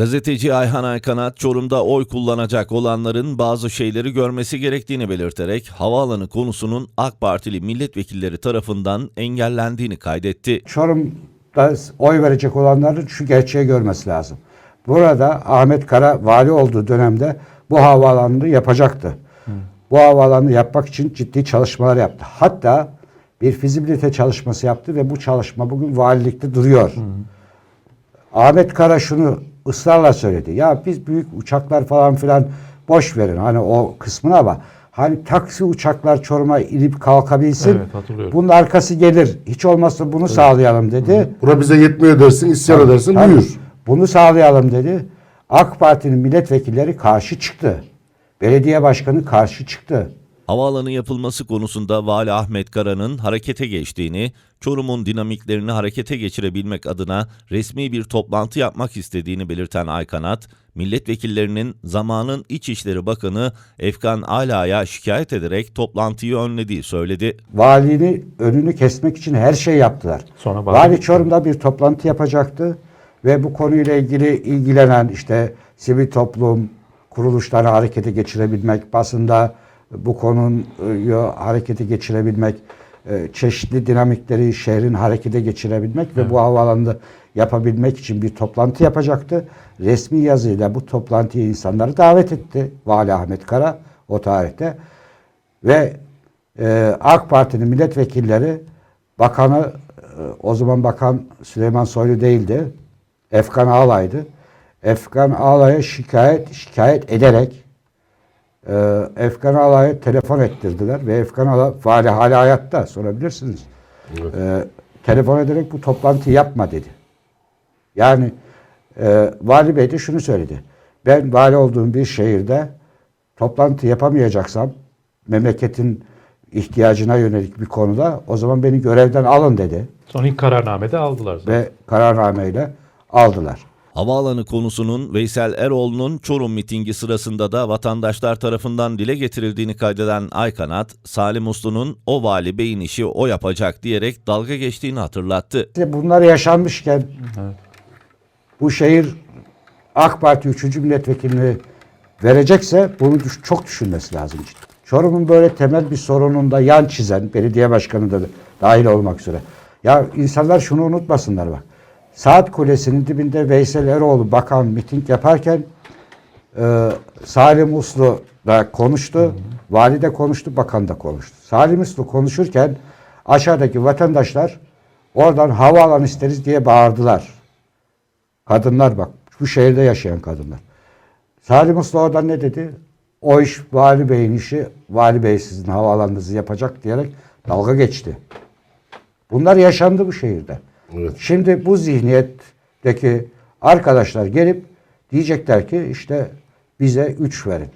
Gazeteci Ayhan Aykanat, Çorum'da oy kullanacak olanların bazı şeyleri görmesi gerektiğini belirterek havaalanı konusunun AK Partili milletvekilleri tarafından engellendiğini kaydetti. Çorum'da oy verecek olanların şu gerçeği görmesi lazım. Burada Ahmet Kara vali olduğu dönemde bu havaalanını yapacaktı. Bu havaalanını yapmak için ciddi çalışmalar yaptı. Hatta bir fizibilite çalışması yaptı ve bu çalışma bugün valilikte duruyor. Ahmet Kara şunu ısrarla söyledi. Ya biz büyük uçaklar falan filan boş verin hani o kısmına ama hani taksi uçaklar Çorum'a inip kalkabilsin. Evet, hatırlıyorum. Bunun arkası gelir. Hiç olmazsa bunu sağlayalım dedi. Bura bize yetmiyor dersin, isyan edersin, Tabii. buyur. Bunu sağlayalım dedi. AK Parti'nin milletvekilleri karşı çıktı. Belediye başkanı karşı çıktı. Havaalanı yapılması konusunda Vali Ahmet Kara'nın harekete geçtiğini, Çorum'un dinamiklerini harekete geçirebilmek adına resmi bir toplantı yapmak istediğini belirten Aykanat, milletvekillerinin zamanın İçişleri Bakanı Efkan Ala'ya şikayet ederek toplantıyı önlediği söyledi. Valini önünü kesmek için her şey yaptılar. Sonra Vali. Çorum'da bir toplantı yapacaktı ve bu konuyla ilgili ilgilenen işte sivil toplum kuruluşları harekete geçirebilmek, basında bu konuyu harekete geçirebilmek, e, çeşitli dinamikleri şehrin harekete geçirebilmek ve bu havaalanını yapabilmek için bir toplantı yapacaktı. Resmi yazıyla bu toplantıya insanları davet etti Vali Ahmet Kara o tarihte. Ve e, AK Parti'nin milletvekilleri bakanı e, o zaman bakan Süleyman Soylu değildi. Efkan Ağlay'dı. Efkan Ağlay'a şikayet şikayet ederek e, Efkan Ağlay'a telefon ettirdiler ve Efkan Ağlay vali hala hayatta sorabilirsiniz. E, telefon ederek bu toplantıyı yapma dedi. Yani e, vali bey de şunu söyledi. Ben vali olduğum bir şehirde toplantı yapamayacaksam memleketin ihtiyacına yönelik bir konuda o zaman beni görevden alın dedi Sonra ilk kararnamede aldılar. zaten. ve kararnameyle aldılar. Havaalanı konusunun Veysel Eroğlu'nun Çorum mitingi sırasında da vatandaşlar tarafından dile getirildiğini kaydeden Aykanat, Salim Uslu'nun o vali beyin işi o yapacak diyerek dalga geçtiğini hatırlattı. Bunlar yaşanmışken Evet. bu şehir AK Parti 3. milletvekilini verecekse bunu çok düşünmesi lazım. Çorum'un böyle temel bir sorununda yan çizen belediye başkanı da dahil olmak üzere. Ya insanlar şunu unutmasınlar bak. Saat Kulesi'nin dibinde Veysel Eroğlu bakan miting yaparken e, Salim Uslu da konuştu. Vali de konuştu, bakan da konuştu. Salim Uslu konuşurken aşağıdaki vatandaşlar oradan havaalanı isteriz diye bağırdılar. Kadınlar bak, bu şehirde yaşayan kadınlar. Salim Usta oradan ne dedi? O iş Vali Bey'in işi, Vali Bey sizin havaalanınızı yapacak diyerek dalga geçti. Bunlar yaşandı bu şehirde. Evet. Şimdi bu zihniyetteki arkadaşlar gelip diyecekler ki işte bize 3 verin.